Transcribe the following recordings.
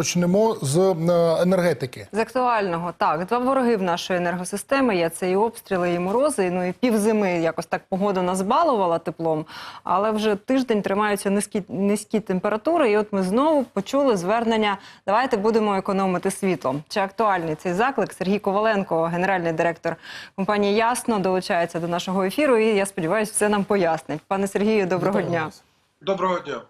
Почнемо з е, енергетики. З актуального так два вороги в нашої енергосистеми є це і обстріли, і морози. Ну і півзими якось так погода нас балувала теплом. Але вже тиждень тримаються низькі низькі температури. І от ми знову почули звернення. Давайте будемо економити світло. Чи актуальний цей заклик? Сергій Коваленко, генеральний директор компанії Ясно, долучається до нашого ефіру. І я сподіваюся, все нам пояснить. Пане Сергію, доброго Вітаю дня. вас. Доброго дня.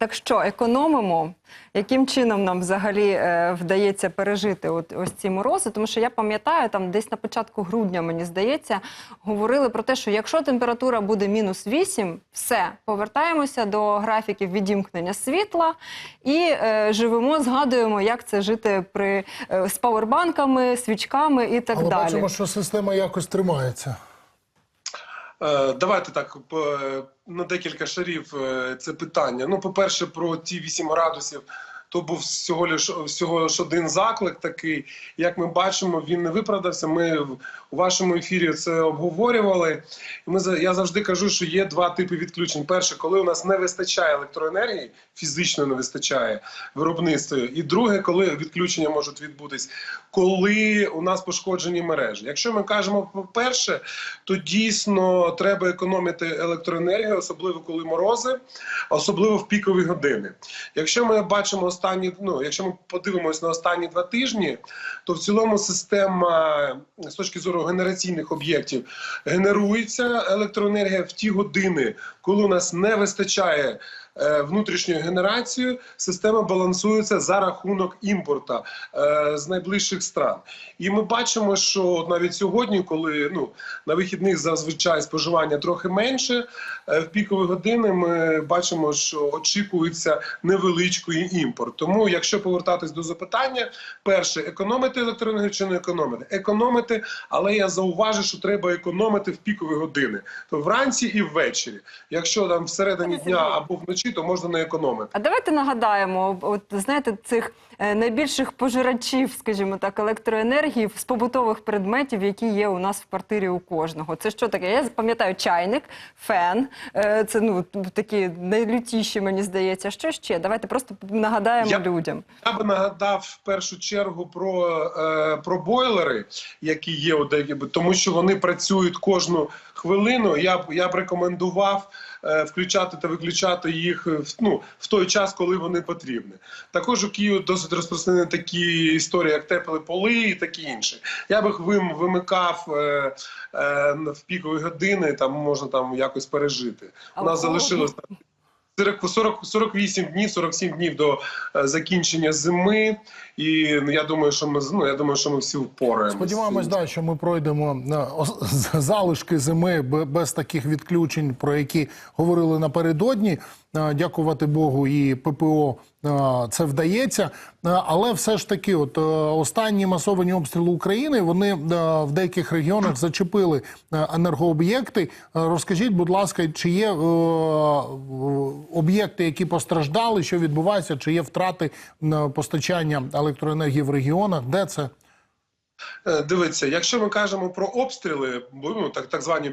Так що економимо? Яким чином нам взагалі е, вдається пережити от, ось ці морози? Тому що я пам'ятаю, там десь на початку грудня, мені здається, говорили про те, що якщо температура буде мінус 8, все, повертаємося до графіків відімкнення світла і е, живемо, згадуємо, як це жити при, е, з павербанками, свічками і так Але далі. бачимо, що система якось тримається. Е, Давайте так по- на декілька шарів е, це питання. Ну, по-перше, про ті 8 градусів. То був всього лиш всього лиш один заклик такий. Як ми бачимо, він не виправдався. Ми у вашому ефірі це обговорювали. Ми я завжди кажу, що є два типи відключень. Перше, коли у нас не вистачає електроенергії, фізично не вистачає виробництва. І друге, коли відключення можуть відбутись, коли у нас пошкоджені мережі. Якщо ми кажемо по перше, то дійсно треба економити електроенергію, особливо коли морози, особливо в пікові години. Якщо ми бачимо останні, ну якщо ми подивимось на останні два тижні, то в цілому система з точки зору генераційних об'єктів генерується електроенергія в ті години, коли у нас не вистачає. Е, Внутрішньою генерацією система балансується за рахунок імпорта е, з найближчих стран, і ми бачимо, що навіть сьогодні, коли ну на вихідних зазвичай споживання трохи менше, е, в пікові години ми бачимо, що очікується невеличкий імпорт. Тому, якщо повертатись до запитання, перше економити електроенергію чи не економити? Економити, але я зауважу, що треба економити в пікові години, то вранці і ввечері. Якщо там всередині дня або вночі, то можна не економити. А давайте нагадаємо, от знаєте, цих е, найбільших пожирачів, скажімо так, електроенергії з побутових предметів, які є у нас в квартирі у кожного. Це що таке? Я пам'ятаю чайник, фен. е, Це ну такі найлютіші, мені здається. Що ще? Давайте просто нагадаємо Я- людям. Я би нагадав в першу чергу про, е, про бойлери, які є у деякі, тому що вони працюють кожну хвилину. Я б я б рекомендував включати та виключати їх в, ну, в той час, коли вони потрібні. Також у Києві досить розпространені такі історії, як теплі поли і такі інші. Я би їх вим, вимикав е, е, в пікові години, там можна там якось пережити. У нас залишилось 40, 40, 48 днів, 47 днів до е, закінчення зими, і ну, я думаю, що ми ну, я думаю, що ми всі впораємося. Сподіваємось, да, що ми пройдемо залишки зими без таких відключень, про які говорили напередодні. Е, Дякувати Богу, і ППО е, це вдається. Але все ж таки, от останні масовані обстріли України вони в деяких регіонах зачепили енергооб'єкти. Розкажіть, будь ласка, чи є об'єкти, які постраждали, що відбувається, чи є втрати постачання електроенергії в регіонах? Де це? Е, Дивіться, якщо ми кажемо про обстріли, ну, так, так звані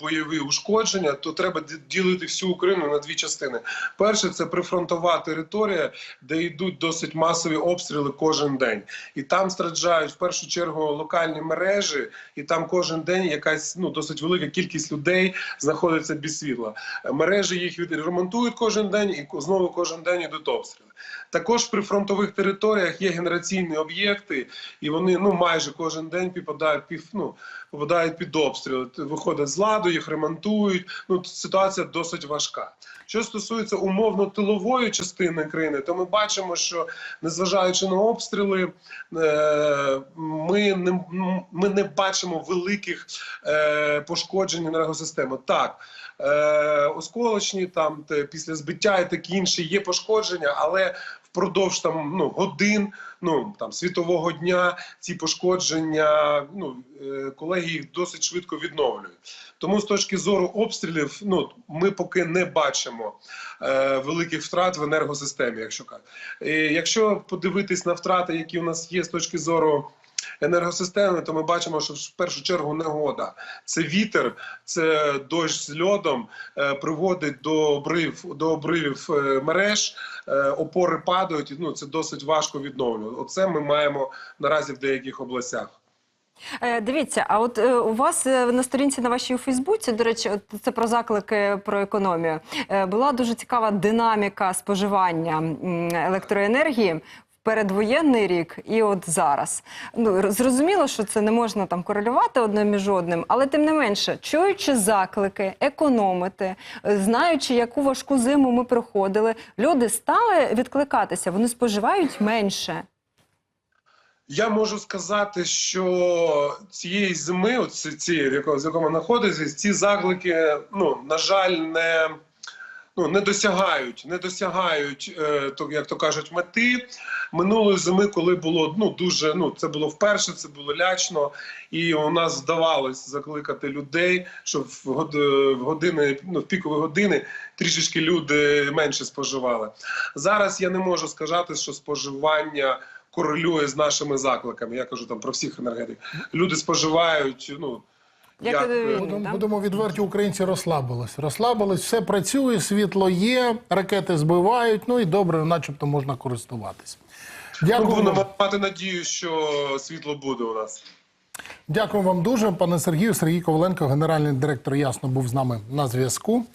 бойові ушкодження, то треба ділити всю Україну на дві частини. Перше, це прифронтова територія, де йдуть досить масові обстріли кожен день, і там страждають в першу чергу локальні мережі, і там кожен день якась ну досить велика кількість людей знаходиться без світла. Мережі їх ремонтують кожен день, і знову кожен день ідуть обстріли. Також при фронтових територіях є генераційні об'єкти, і вони ну майже кожен день попадають пів, ну, попадають під обстріл. Т- Виходять з ладу, їх ремонтують. Ну ситуація досить важка. Що стосується умовно тилової частини країни, то ми бачимо, що незважаючи на обстріли, е, ми не ми не бачимо великих е, пошкоджень енергосистеми. Так. Е, осколочні там після збиття і такі інші є пошкодження, але впродовж там ну годин, ну там світового дня ці пошкодження, ну колеги їх досить швидко відновлюють. Тому з точки зору обстрілів, ну ми поки не бачимо е, великих втрат в енергосистемі. Якщо. Е, якщо подивитись на втрати, які у нас є з точки зору енергосистеми, то ми бачимо, що в першу чергу негода. Це вітер, це дощ з льодом е, приводить до обрив до обривів е, мереж, опори падають. і, Ну це досить важко відновлювати. Оце ми маємо наразі в деяких областях. Е, Дивіться, а от е, у вас е, на сторінці на вашій у Фейсбуці, до речі, це про заклики про економію. Була дуже цікава динаміка споживання електроенергії. в Передвоєнний рік і от зараз. Ну зрозуміло, що це не можна там корелювати одне між одним, але тим не менше, чуючи заклики, економити, знаючи, яку важку зиму ми проходили, люди стали відкликатися, вони споживають менше. Я можу сказати, що цієї зими, от цієї, в якому, з якому знаходиться, ці заклики, ну на жаль, не. Ну, не досягають, не досягають, е, то як то кажуть, мети минулої зими, коли було ну дуже ну це було вперше, це було лячно, і у нас вдавалось закликати людей, щоб год- в години, ну в пікові години трішечки люди менше споживали. Зараз я не можу сказати, що споживання корелює з нашими закликами. Я кажу там про всіх енергетик. Люди споживають. Ну Як до е, війни. Будемо, будемо відверті, українці розслабились. Розслабились, все працює, світло є, ракети збивають, ну і добре, начебто можна користуватись. Дякую, будемо мати надію, що світло буде у нас. Дякую вам дуже, пане Сергію. Сергій Коваленко, генеральний директор Ясно, був з нами на зв'язку.